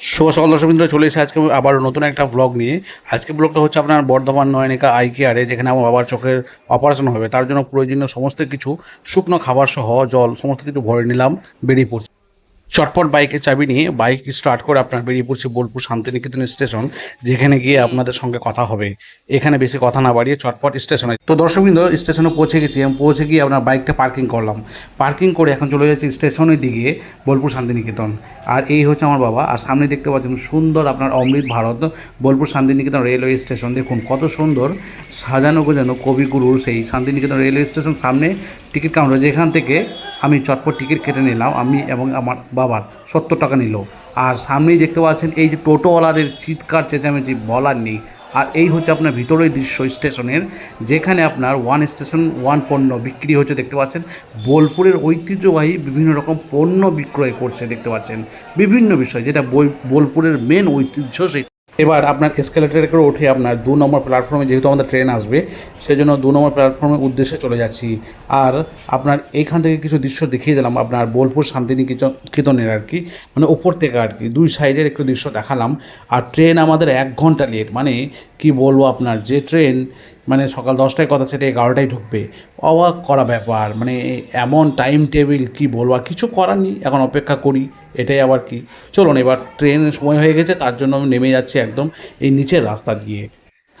শুভ সকাল দর্শকবৃন্দ চলে এসে আজকে আবার নতুন একটা ব্লগ নিয়ে। আজকে ব্লগটা হচ্ছে আপনার বর্ধমান নয়নিকা আই কেয়ারে যেখানে আমার বাবার চোখের অপারেশন হবে। তার জন্য প্রয়োজনীয় সমস্ত কিছু, শুকনো খাবার সহ জল, সমস্ত কিছু ভরে নিলাম, বেরিয়ে পড়ছি। চটপট বাইকের চাবি নিয়ে বাইক স্টার্ট করে আপনার বেরিয়ে পড়ছি বোলপুর শান্তিনিকেতন স্টেশন যেখানে গিয়ে আপনাদের সঙ্গে কথা হবে। এখানে বেশি কথা না বাড়িয়ে চটপট স্টেশনে তো দর্শকবৃন্দ স্টেশনে পৌঁছে গেছি। আমি পৌঁছে গিয়ে আপনার বাইকটা পার্কিং করলাম। পার্কিং করে এখন চলে যাচ্ছি স্টেশনের দিকে, বোলপুর শান্তিনিকেতন। আর এই হচ্ছে আমার বাবা। আর সামনে দেখতে পাচ্ছেন সুন্দর আপনার অমৃত ভারত, বোলপুর শান্তিনিকেতন রেলওয়ে স্টেশন দেখুন কত সুন্দর সাজানো গোজানো কবিগুরুর সেই শান্তিনিকেতন রেলওয়ে স্টেশন সামনে টিকিট কাউন্টার যেখান থেকে আমি চটপট টিকিট কেটে নিলাম, আমি এবং আমার বাবার। সত্তর টাকা নিল। আর সামনেই দেখতে পাচ্ছেন, এই যে টোটোওয়ালাদের চিৎকার, চেঁচামেচি বলার নেই। আর এই হচ্ছে আপনার ভিতরের দৃশ্য স্টেশনের, যেখানে আপনার ওয়ান স্টেশন ওয়ান পণ্য বিক্রি হচ্ছে। দেখতে পাচ্ছেন, বোলপুরের ঐতিহ্যবাহী বিভিন্ন রকম পণ্য বিক্রয় করছে। দেখতে পাচ্ছেন, বিভিন্ন বিষয়, যেটা বোলপুরের মেন ঐতিহ্য সেই এবার আপনার এসকেলেটারে করে উঠে আপনার দু নম্বর প্ল্যাটফর্মে যেহেতু আমাদের ট্রেন আসবে সেই জন্য দু নম্বর প্ল্যাটফর্মের উদ্দেশ্যে চলে যাচ্ছি। আর আপনার এইখান থেকে কিছু দৃশ্য দেখিয়ে দিলাম, আপনার বোলপুর শান্তিনিকেতনের আর কি। মানে ওপর থেকে আর কি, দুই সাইডের একটু দৃশ্য দেখালাম। আর ট্রেন আমাদের এক ঘণ্টা লেট মানে কি বলব আপনার? যে ট্রেন মানে সকাল দশটায় কথা সেটা এগারোটায় ঢুকবে। অবাক করা ব্যাপার মানে এমন টাইম টেবিল কি বলব? আর কিছু করার নেই, এখন অপেক্ষা করি, এটাই আবার কি? চলুন এবার ট্রেনের সময় হয়ে গেছে, তার জন্য আমি নেমে যাচ্ছি একদম এই নিচের রাস্তা দিয়ে।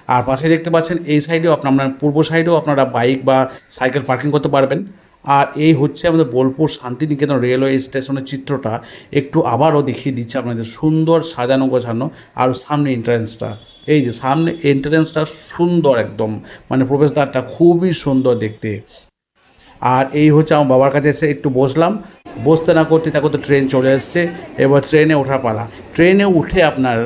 আর পাশে দেখতে পাচ্ছেন এই সাইডেও আপনার পূর্ব সাইডেও আপনারা বাইক বা সাইকেল পার্কিং করতে পারবেন। আর এই হচ্ছে আমাদের বোলপুর শান্তিনিকেতন রেলওয়ে স্টেশনের চিত্রটা। একটু আবারও দেখিয়ে দিচ্ছে আপনাদের, সুন্দর সাজানো গোছানো আর সামনে এন্ট্রান্সটা এই যে সামনে এন্ট্রান্সটা সুন্দর একদম মানে প্রবেশদ্বারটা খুবই সুন্দর দেখতে। আর এই হচ্ছে আমার বাবার কাছে এসে একটু বসলাম। বসতে না করতে তা করতে ট্রেন চলে এসছে। এবার ট্রেনে ওঠার পালা। ট্রেনে উঠে আপনার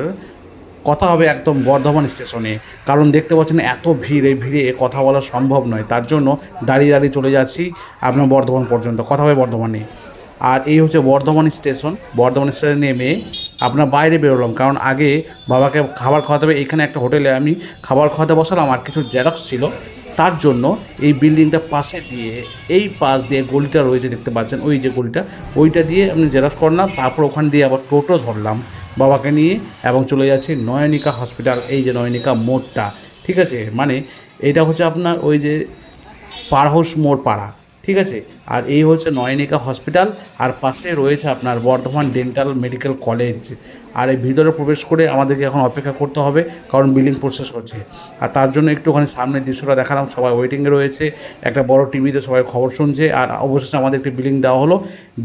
কথা হবে একদম বর্ধমান স্টেশনে। কারণ দেখতে পাচ্ছেন এত ভিড়, এই ভিড়ে কথা বলা সম্ভব নয়। তার জন্য দাঁড়িয়ে দাঁড়িয়ে চলে যাচ্ছি আপনার বর্ধমান পর্যন্ত। কথা হবে বর্ধমানে। আর এই হচ্ছে বর্ধমান স্টেশন। বর্ধমান স্টেশনে নেমে আপনার বাইরে বেরোলাম। কারণ আগে বাবাকে খাবার খাওয়াতে হবে। এখানে একটা হোটেলে আমি খাবার খাওয়াতে বসালাম আর কিছু জেরক্স ছিল। তার জন্য এই বিল্ডিংটা পাশে দিয়ে, এই পাশ দিয়ে গলিটা রয়েছে দেখতে পাচ্ছেন। ওই যে গলিটা, ওইটা দিয়ে আমি জেরক্স করলাম তারপর ওখান দিয়ে আবার টোটো ধরলাম। বাবাকে নিয়ে এবং চলে যাচ্ছে নয়নিকা হসপিটাল, এই যে নয়নিকা মোড়টা, ঠিক আছে? মানে এটা হচ্ছে আপনার ওই যে পার মোড় পাড়া। ঠিক আছে? আর এই হচ্ছে নয়নিকা হসপিটাল, আর পাশে রয়েছে আপনার বর্ধমান ডেন্টাল মেডিকেল কলেজ। আর এই ভিতরে প্রবেশ করে আমাদেরকে এখন অপেক্ষা করতে হবে, কারণ বিলিং প্রসেস হচ্ছে। আর তার জন্য একটুখানি সামনের দৃশ্যটা দেখালাম, সবাই ওয়েটিংয়ে রয়েছে। একটা বড় টিভিতে সবাই খবর শুনছে, আর অবশেষে আমাদের একটি বিলিং দেওয়া হলো।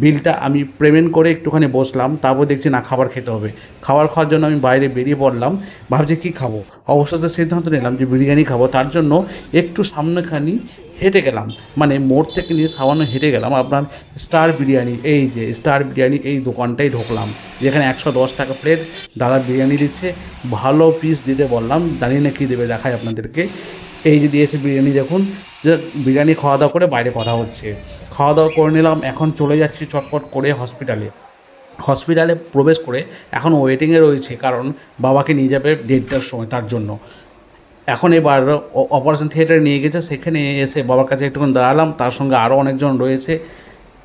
বিলটা আমি পেমেন্ট করে একটুখানি বসলাম, তারপর দেখছি না, খাবার খেতে হবে। খাবার খাওয়ার জন্য আমি বাইরে বেরিয়ে পড়লাম, ভাবছি কী খাব? অবশেষে সিদ্ধান্ত নিলাম যে বিরিয়ানি খাব। তার জন্য একটু সামনেখানি হেঁটে গেলাম। মানে মোড় থেকে নিয়ে সামান্য হেঁটে গেলাম। আপনার স্টার বিরিয়ানি, এই যে স্টার বিরিয়ানি এই দোকানটাই ঢুকলাম। যেখানে একশো দশ টাকা প্লেট দাদা বিরিয়ানি দিচ্ছে। ভালো পিস দিতে বললাম। জানি না কী দেবে দেখায় আপনাদেরকে। এই যে দিয়েছে বিরিয়ানি দেখুন। যে বিরিয়ানি খাওয়া দাওয়া করে বাইরে কথা হচ্ছে। খাওয়া দাওয়া করে নিলাম। এখন চলে যাচ্ছি চটপট করে হসপিটালে হসপিটালে প্রবেশ করে এখন ওয়েটিংয়ে রয়েছে। কারণ বাবাকে নিয়ে যাবে দেড়টার সময় তার জন্য। এখন এবার অপারেশন থিয়েটারে নিয়ে গেছে, সেখানে এসে বাবার কাছে একটুখানি দাঁড়ালাম, তার সঙ্গে আরও অনেকজন রয়েছে।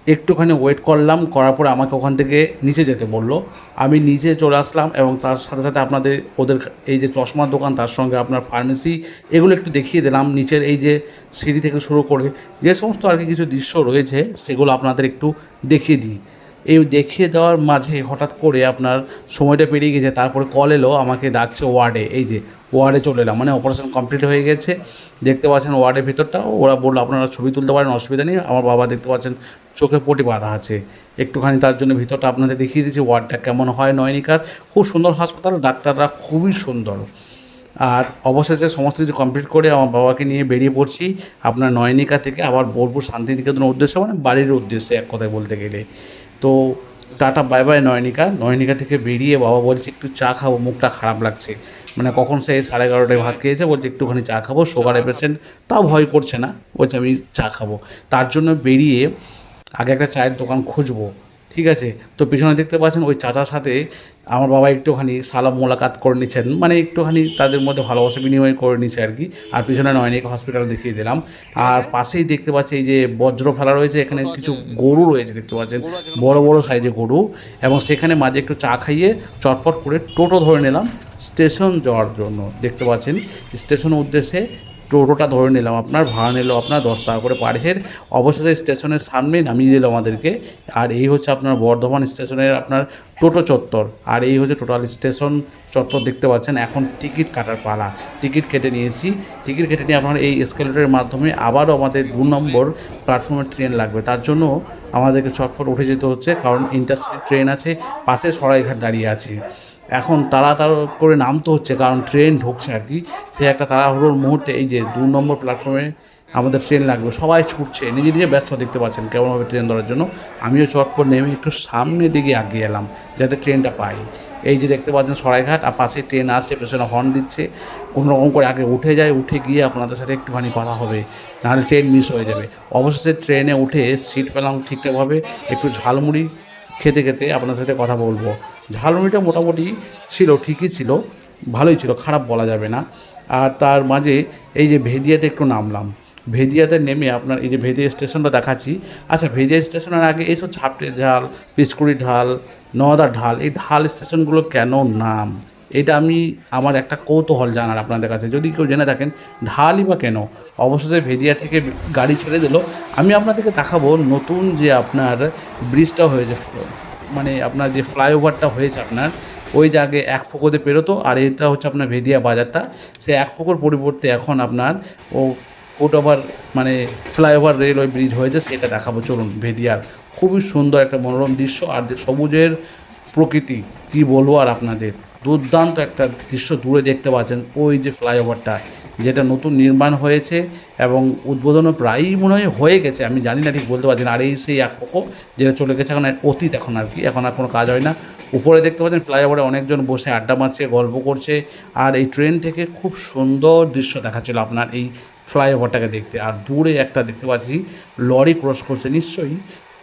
একটুখানি ওয়েট করলাম, করার পরে আমাকে ওখান থেকে নিচে যেতে বলল। আমি নিচে চলে আসলাম এবং তার সাথে সাথে আপনাদের, ওদের এই যে চশমার দোকান, তার সঙ্গে আপনার ফার্মেসি এগুলো একটু দেখিয়ে দিলাম। নিচের এই যে সিঁড়ি থেকে শুরু করে যে সমস্ত আর কি কিছু দৃশ্য রয়েছে, সেগুলো আপনাদের একটু দেখিয়ে দিই। এই দেখিয়ে দেওয়ার মাঝে হঠাৎ করে আপনার সময়টা পেরিয়ে গেছে, তারপরে কল এলো, আমাকে ডাকছে ওয়ার্ডে, এই যে ওয়ার্ডে চলে এলাম মানে অপারেশন কমপ্লিট হয়ে গেছে। দেখতে পাচ্ছেন ওয়ার্ডের ভিতরটা, ওরা বলল, আপনারা ছবি তুলতে পারেন, অসুবিধা নেই, আমার বাবা দেখতে পাচ্ছেন, চোখে পটি বাঁধা আছে। একটুখানি তার জন্য ভিতরটা আপনাদের দেখিয়ে দিচ্ছি ওয়ার্ডটা কেমন হয়, নয়নিকার। খুব সুন্দর হাসপাতাল, ডাক্তাররা খুবই সুন্দর। আর অবশেষে সমস্ত কিছু কমপ্লিট করে আমার বাবাকে নিয়ে বেরিয়ে পড়ছি আপনার নয়নিকা থেকে আবার বোলপুর শান্তিনিকেতনের উদ্দেশ্যে মানে বাড়ির উদ্দেশ্যে এক কথায় বলতে গেলে। তো tata bye bye Nayanika. Nayanika থেকে বেরিয়ে বাবা বলছে, একটু চা খাব, মুখটা খারাপ লাগছে। মানে কখন সে সাড়ে এগারোটায় ভাত খেয়েছে, বলছে, একটুখানি চা খাব সুগারের পেশেন্ট তাও ভয় করছে না, বলছে, আমি চা খাব। তার জন্য বেরিয়ে আগে একটা চায়ের দোকান খুঁজবো। ঠিক আছে? তো পিছনে দেখতে পাচ্ছেন ওই চাচার সাথে আমার বাবা একটুখানি সালাম মোলাকাত করে নিচ্ছেন মানে একটুখানি তাদের মধ্যে ভালোবাসা বিনিময় করে নিচ্ছে আর কি। আর পিছনে নয়নিক হসপিটাল দেখিয়ে দিলাম। আর পাশেই দেখতে পাচ্ছি এই যে বজ্র ফেলা রয়েছে, এখানে কিছু গরু রয়েছে দেখতে পাচ্ছেন। বড় বড় সাইজে গরু। এবং সেখানে মাঝে একটু চা খাইয়ে চটপট করে টোটো ধরে নিলাম স্টেশন যাওয়ার জন্য। দেখতে পাচ্ছেন, স্টেশনের উদ্দেশ্যে টোটোটা ধরে নিলাম, আপনার ভাড়া নিল আপনার দশ টাকা করে পার হেড অবশেষে স্টেশনের সামনেই নামিয়ে দিল আমাদেরকে। আর এই হচ্ছে আপনার বর্ধমান স্টেশনের আপনার টোটো চত্বর। আর এই হচ্ছে টোটাল স্টেশন চত্বর দেখতে পাচ্ছেন, এখন টিকিট কাটার পালা। টিকিট কেটে নিয়েছি। টিকিট কেটে নিয়ে আপনার এই এসকেলেটরের মাধ্যমে আবারও আমাদের দু নম্বর প্ল্যাটফর্মের ট্রেন লাগবে। তার জন্য আমাদেরকে চটপট উঠে যেতে হচ্ছে, কারণ ইন্টারসিটি ট্রেন আছে, পাশে সরাইঘাট দাঁড়িয়ে আছে। এখন তাড়াতাড়ি করে নামতে হচ্ছে, কারণ ট্রেন ঢুকছে আর কি। সে একটা তাড়াহুড়োর মুহূর্তে এই যে দু নম্বর প্ল্যাটফর্মে আমাদের ট্রেন লাগবে, সবাই ছুটছে, নিজে নিজে ব্যস্ত দেখতে পাচ্ছেন কেমনভাবে ট্রেন ধরার জন্য। আমিও চটপট নেমে একটু সামনের দিকে এগিয়ে এলাম, যাতে ট্রেনটা পাই। এই যে দেখতে পাচ্ছেন সরাইঘাট, আর পাশে ট্রেন আসছে, পেছনে হর্ন দিচ্ছে। কোনো রকম করে আগে উঠে যায়, উঠে গিয়ে আপনাদের সাথে একটুখানি কথা হবে, নাহলে ট্রেন মিস হয়ে যাবে। অবশেষে ট্রেনে উঠে সিট পেলাম ঠিকঠাকভাবে, একটু ঝালমুড়ি খেতে খেতে আপনার সাথে কথা বলব। ঝালমুড়িটা মোটামুটি ছিল, ঠিকই ছিল, ভালোই ছিল, খারাপ বলা যাবে না। আর তার মাঝে এই যে ভেদিয়াতে একটু নামলাম। ভেদিয়াতে নেমে আপনার এই যে ভেদিয়া স্টেশনটা দেখাচ্ছি। আচ্ছা ভেদিয়া স্টেশনের আগে এইসব ছাপটে ঢাল পিসকুড়ি ঢাল নওদার ঢাল, এই ঢাল স্টেশনগুলো কেন নাম? এটা আমি আমার একটা কৌতূহল জানার আপনাদের কাছে। যদি কেউ জেনে থাকেন ঢালই বা কেন? অবশেষে ভেজিয়া থেকে গাড়ি ছেড়ে দিল। আমি আপনাদেরকে দেখাবো নতুন যে আপনার ব্রিজটা হয়েছে মানে আপনার যে ফ্লাইওভারটা হয়েছে আপনার, ওই জায়গায় এক ফোকোতে পেরোতো, আর এটা হচ্ছে আপনার ভেদিয়া বাজারটা। সে এক ফোকোর পরিবর্তে এখন আপনার ও ফুট ওভার মানে ফ্লাইওভার রেলওয়ে ব্রিজ হয়েছে, সেটা দেখাবো। চলুন ভেদিয়ার খুবই সুন্দর একটা মনোরম দৃশ্য, আর সবুজের প্রকৃতি, কি বলব আর আপনাদের? দুর্দান্ত একটা দৃশ্য দূরে দেখতে পাচ্ছেন, ওই যে ফ্লাইওভারটা, যেটা নতুন নির্মাণ হয়েছে এবং উদ্বোধনও প্রায়ই মনে হয় হয়ে গেছে, আমি জানি না ঠিক বলতে পারছি না, আর এই সেই এক পক্ষ যেটা চলে গেছে এখন অতীত এখন আর কি, এখন আর কোনো কাজ হয় না। উপরে দেখতে পাচ্ছেন ফ্লাইওভারে অনেকজন বসে আড্ডা মারছে, গল্প করছে, আর এই ট্রেন থেকে খুব সুন্দর দৃশ্য দেখাচ্ছিল আপনার এই ফ্লাইওভারটাকে দেখতে, আর দূরে একটা দেখতে পাচ্ছি, লরি ক্রস করছে, নিশ্চয়ই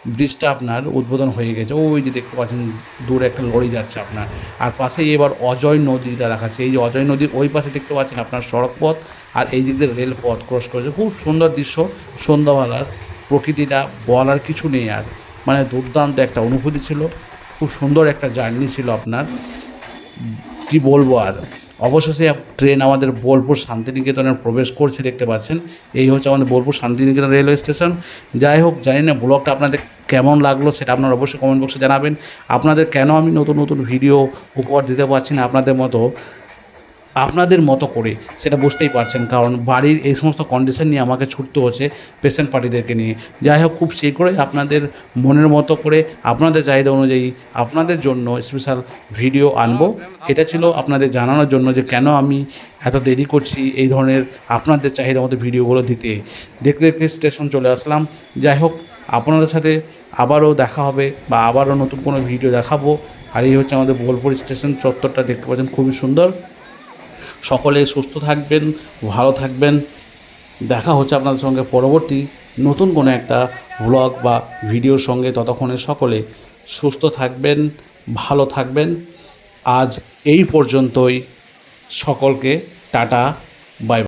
ব্রিজটা আপনার উদ্বোধন হয়ে গেছে। ওই যে দেখতে পাচ্ছেন, দূরে একটা লরি যাচ্ছে আপনার। আর পাশেই এবার অজয় নদীটা দেখাচ্ছে এই যে অজয় নদীর ওই পাশে দেখতে পাচ্ছেন আপনার সড়ক পথ আর এই দিক দিয়ে রেলপথ ক্রস করেছে। খুব সুন্দর দৃশ্য, সন্ধ্যাবেলার প্রকৃতিটা বলার কিছু নেই আর। মানে দুর্দান্ত একটা অনুভূতি ছিল, খুব সুন্দর একটা জার্নি ছিল আপনার। কি বলব আর? অবশেষে ট্রেন আমাদের বোলপুর শান্তিনিকেতনে প্রবেশ করছে, দেখতে পাচ্ছেন। এই হচ্ছে আমাদের বোলপুর শান্তিনিকেতন রেলওয়ে স্টেশন। যাই হোক, জানি না ব্লগটা আপনাদের কেমন লাগল সেটা আপনারা অবশ্যই কমেন্ট বক্সে জানাবেন। আপনাদের কেন আমি নতুন নতুন ভিডিও উপহার দিতে পারছি না আপনাদের মতো? আপনাদের মতো করে, সেটা বুঝতেই পারছেন। কারণ বাড়ির এই সমস্ত কন্ডিশন নিয়ে আমাকে ছুটতে হচ্ছে পেশেন্ট পার্টিদেরকে নিয়ে। যাই হোক, খুব শীঘ্রই আপনাদের মনের মতো করে, আপনাদের চাহিদা অনুযায়ী আপনাদের জন্য স্পেশাল ভিডিও আনব। এটা ছিল আপনাদের জানানোর জন্য যে কেন আমি এত দেরি করছি এই ধরনের আপনাদের চাহিদা মতো ভিডিওগুলো দিতে। দেখতে দেখতে স্টেশন চলে আসলাম। যাই হোক, আপনাদের সাথে আবারও দেখা হবে বা আবারও নতুন কোনো ভিডিও দেখাবো। আর এই হচ্ছে আমাদের বোলপুর স্টেশন চত্বরটা দেখতে পাচ্ছেন, খুবই সুন্দর। সকলে সুস্থ থাকবেন, ভালো থাকবেন। দেখা হচ্ছে আপনাদের সঙ্গে পরবর্তী নতুন কোনো একটা ব্লগ বা ভিডিওর সঙ্গে। ততক্ষণে সকলে সুস্থ থাকবেন, ভালো থাকবেন। আজ এই পর্যন্তই। সকলকে টাটা বাই